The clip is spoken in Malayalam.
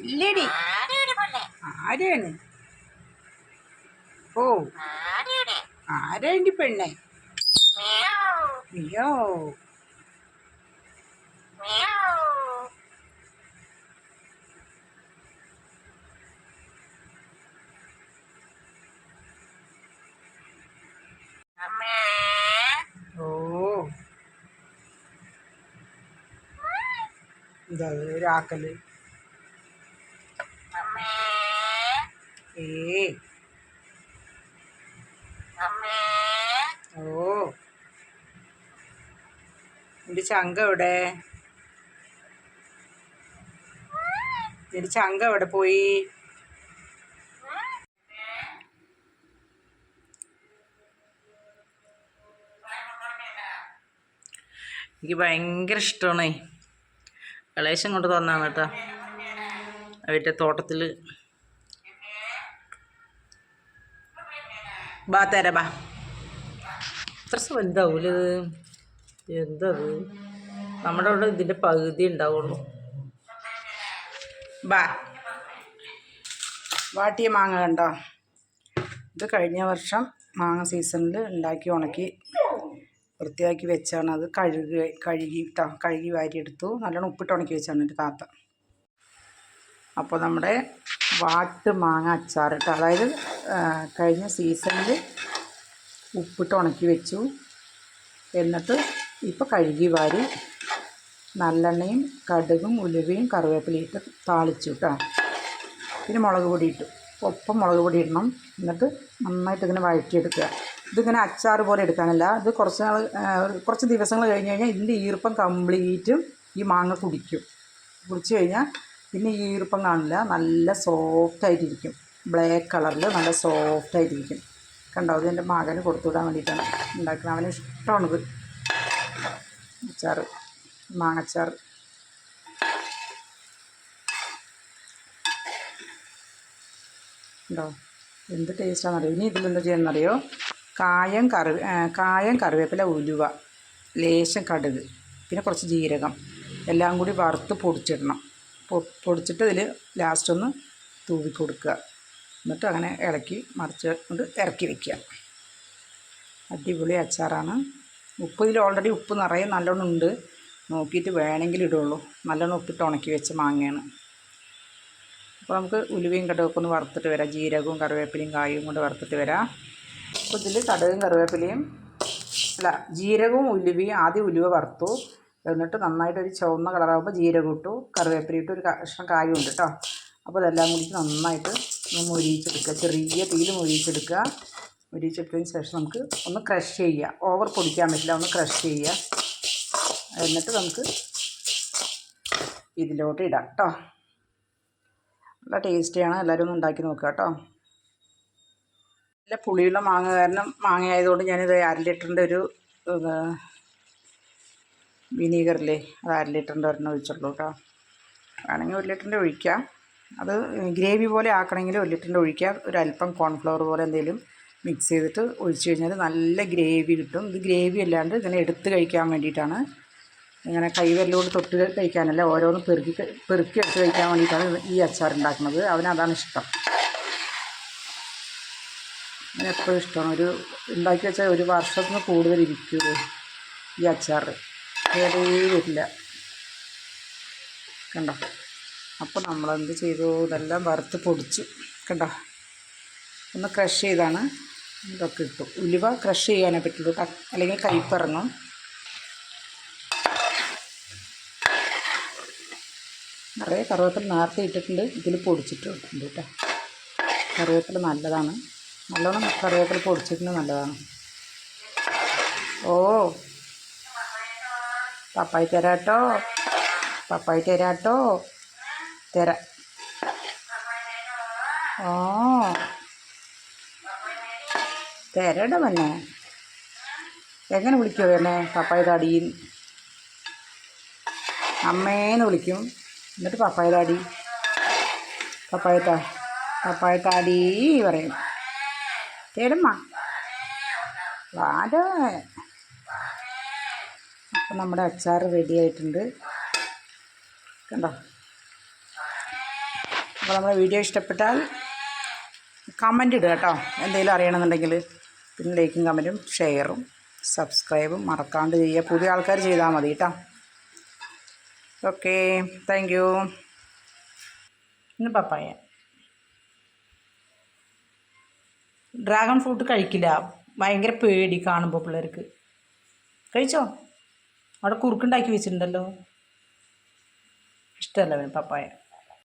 ഇല്ലടി. ആരാണ്? ഓ. ആരാണ്ടി പെണ്ണെ? അയ്യോ ഓ. എന്താ ഏ ഓ. നിന്റെ ചങ്ക എവിടെ? നിന്റെ ചങ്ക എവിടെ പോയി? എനിക്ക് ഭയങ്കര ഇഷ്ടമാണ് കളേശം കൊണ്ട് തന്നാണ് കേട്ടോ. അവരുടെ തോട്ടത്തിൽ ബാ. തരാ ബാ ഇത്ര വലുതാവൂല എന്തത് നമ്മുടെ അവിടെ ഇതിന്റെ പകുതി ഉണ്ടാവുള്ളൂ. ബാ. വാട്ടിയ മാങ്ങ കണ്ടോ? ഇത് കഴിഞ്ഞ വർഷം മാങ്ങ സീസണിൽ ഉണ്ടാക്കി ഉണക്കി വൃത്തിയാക്കി വെച്ചാണ് അത് കഴുകി കഴുകി ട്ടോ കഴുകി വാരിയെടുത്തു. നല്ലോണം ഉപ്പിട്ട് ഉണക്കി വെച്ചാണ് എന്റെ താത്ത അപ്പോൾ നമ്മുടെ വാട്ട് മാങ്ങ അച്ചാർ കേട്ടോ അതായത് കഴിഞ്ഞ സീസണിൽ ഉപ്പിട്ട് ഉണക്കി വെച്ചു. എന്നിട്ട് ഇപ്പോൾ കഴുകി വാരി നല്ലെണ്ണയും കടുകും ഉലുവയും കറിവേപ്പിലയും ഇട്ട് താളിച്ചു കേട്ടോ പിന്നെ മുളക് പൊടി ഇട്ടു. ഒപ്പം മുളക് പൊടി ഇടണം. എന്നിട്ട് നന്നായിട്ട് ഇങ്ങനെ വഴറ്റിയെടുക്കുക. ഇതിങ്ങനെ അച്ചാർ പോലെ എടുക്കാനല്ല. ഇത് കുറച്ച് നാൾ കുറച്ച് ദിവസങ്ങൾ കഴിഞ്ഞ് കഴിഞ്ഞാൽ ഇതിന്റെ ഈർപ്പം കംപ്ലീറ്റും ഈ മാങ്ങ കുടിക്കും. കുടിച്ച് കഴിഞ്ഞാൽ പിന്നെ ഈർപ്പം കാണില്ല നല്ല സോഫ്റ്റ് ആയിട്ടിരിക്കും ബ്ലാക്ക് കളറിൽ നല്ല സോഫ്റ്റ് ആയിട്ടിരിക്കും കണ്ടോ? ഇത് എന്റെ മകന് കൊടുത്തുവിടാൻ വേണ്ടിയിട്ടാണ് ഉണ്ടാക്കുന്നത് അവന് ഇഷ്ടമാണിത് അച്ചാർ മാങ്ങച്ചാർ ഉണ്ടോ എന്ത് ടേസ്റ്റാണെന്നറിയോ? ഇനി ഇതിലെന്താ ചെയ്യുന്നറിയോ? കായം കറി കായം കറിവേപ്പില ഉലുവ ലേശം കടുക് പിന്നെ കുറച്ച് ജീരകം. എല്ലാം കൂടി വറുത്ത് പൊടിച്ചിടണം. പൊടിച്ചിട്ട് ഇതിൽ ലാസ്റ്റ് ഒന്ന് തൂവി കൊടുക്കുക. എന്നിട്ട് അങ്ങനെ ഇളക്കി മറിച്ച് കൊണ്ട് ഇറക്കി വയ്ക്കുക അടിപൊളി അച്ചാറാണ്. ഉപ്പ് ഇതിൽ ഓൾറെഡി ഉപ്പ് നിറയെ നല്ലോണം ഉണ്ട്. നോക്കിയിട്ട് വേണമെങ്കിൽ ഇടുള്ളൂ. നല്ലോണം ഉപ്പിട്ട് ഉണക്കി വെച്ച മാങ്ങയാണ്. അപ്പോൾ നമുക്ക് ഉലുവയും കടുകൊക്കെ ഒന്ന് വറുത്തിട്ട് വരാം. ജീരകവും കറിവേപ്പിലയും കായും കൊണ്ട് വറുത്തിട്ട് വരാം. അപ്പോൾ ഇതിൽ കടുകും കറിവേപ്പിലയും അല്ല ജീരകവും ഉലുവയും ആദ്യം ഉലുവ വറുത്തു. എന്നിട്ട് നന്നായിട്ടൊരു ചുവന്ന കളറാകുമ്പോൾ ജീരകം ഇട്ടു കറിവേപ്പില ഇട്ടു ഒരു കഷ്ണം കായും ഉണ്ട് കേട്ടോ അപ്പോൾ ഇതെല്ലാം കൂടി നന്നായിട്ട് ഒന്ന് മൊരിയിച്ചെടുക്കുക. ചെറിയ തീയിൽ മൊരിയിച്ചെടുക്കുക. മൊരിയിച്ചെടുത്തതിന് ശേഷം നമുക്ക് ഒന്ന് ക്രഷ് ചെയ്യുക. ഓവർ പൊടിക്കാൻ പറ്റില്ല ഒന്ന് ക്രഷ് ചെയ്യുക. എന്നിട്ട് നമുക്ക് ഇതിലോട്ട് ഇടാം കേട്ടോ നല്ല ടേസ്റ്റിയാണ് എല്ലാവരും ഒന്ന് ഉണ്ടാക്കി നോക്കുക കേട്ടോ നല്ല പുളിയുള്ള മാങ്ങ കാരണം മാങ്ങ ആയതുകൊണ്ട് ഞാനിത് അര ലിറ്ററിന്റെ ഒരു വിനീഗറില്ലേ അത് അര ലിറ്ററിന്റെ ഒരെണ്ണം ഒഴിച്ചുള്ളൂ കേട്ടോ. വേണമെങ്കിൽ ഒരു ലിറ്ററിന്റെ ഒഴിക്കാം. അത് ഗ്രേവി പോലെ ആക്കണമെങ്കിൽ ഒരു ലിറ്ററിന്റെ ഒഴിക്കാം. ഒരു അല്പം കോൺഫ്ലവർ പോലെ എന്തെങ്കിലും മിക്സ് ചെയ്തിട്ട് ഒഴിച്ച് കഴിഞ്ഞാൽ നല്ല ഗ്രേവി കിട്ടും. ഇത് ഗ്രേവി അല്ലാണ്ട് ഇങ്ങനെ എടുത്ത് കഴിക്കാൻ വേണ്ടിയിട്ടാണ്. ഇങ്ങനെ കൈവരലോട് തൊട്ട് കഴിക്കാനല്ല ഓരോന്ന് പെറുക്കി പെറുക്കി എടുത്ത് കഴിക്കാൻ വേണ്ടിയിട്ടാണ് ഈ അച്ചാർ ഉണ്ടാക്കുന്നത് അവന് അതാണ് ഇഷ്ടം. അവന് എപ്പോഴും ഇഷ്ടമാണ്. ഒരു ഉണ്ടാക്കി വെച്ചാൽ ഒരു വർഷത്തിന് കൂടുതൽ ഇരിക്കും ഈ അച്ചാർ കേടേ വരില്ല കണ്ടോ? അപ്പോൾ നമ്മളെന്ത് ചെയ്തു? ഇതെല്ലാം വറുത്ത് പൊടിച്ചു. കണ്ടോ? ഒന്ന് ക്രഷ് ചെയ്താണ്. ഇതൊക്കെ ഇട്ടു. ഉലുവ ക്രഷ് ചെയ്യാനേ പറ്റുള്ളൂ. അല്ലെങ്കിൽ കയ്പിറങ്ങും നിറയെ കറുവേപ്പില നേരത്തെ ഇട്ടിട്ടുണ്ട്. ഇതിൽ പൊടിച്ചിട്ടുണ്ട് കേട്ടോ. കറിവേപ്പില നല്ലതാണ്. നല്ലോണം കറിവേപ്പില പൊടിച്ചിട്ടുണ്ട് നല്ലതാണ്. ഓ പപ്പായി തരാട്ടോ പപ്പായി തരാട്ടോ തരാം ഓ തരട എങ്ങനെ വിളിക്കുമോ എന്നെ പപ്പായ താടിയിൽ അമ്മേന്ന് വിളിക്കും എന്നിട്ട് പപ്പായ താടി പപ്പായ താ പപ്പായ താടി പറയും തേടമ്മ വാട അപ്പം നമ്മുടെ അച്ചാർ റെഡി ആയിട്ടുണ്ട്. കണ്ടോ? അപ്പോൾ നമ്മുടെ വീഡിയോ ഇഷ്ടപ്പെട്ടാൽ കമന്റ് ഇടുക കേട്ടോ. എന്തെങ്കിലും അറിയണമെന്നുണ്ടെങ്കിൽ പിന്നെ ലൈക്കും കമന്റും ഷെയറും സബ്സ്ക്രൈബും മറക്കാണ്ട് ചെയ്യുക. പുതിയ ആൾക്കാർ ചെയ്താൽ മതി കേട്ടോ. ഓക്കെ താങ്ക് യു ഇന്ന് പപ്പായ. ഡ്രാഗൺ ഫ്രൂട്ട് കഴിക്കില്ല. ഭയങ്കര പേടി കാണുമ്പോൾ പിള്ളേർക്ക്. കഴിച്ചോ? അവിടെ കുറുക്കുണ്ടാക്കി വെച്ചിട്ടുണ്ടല്ലോ. ഇഷ്ടമല്ല പപ്പായ.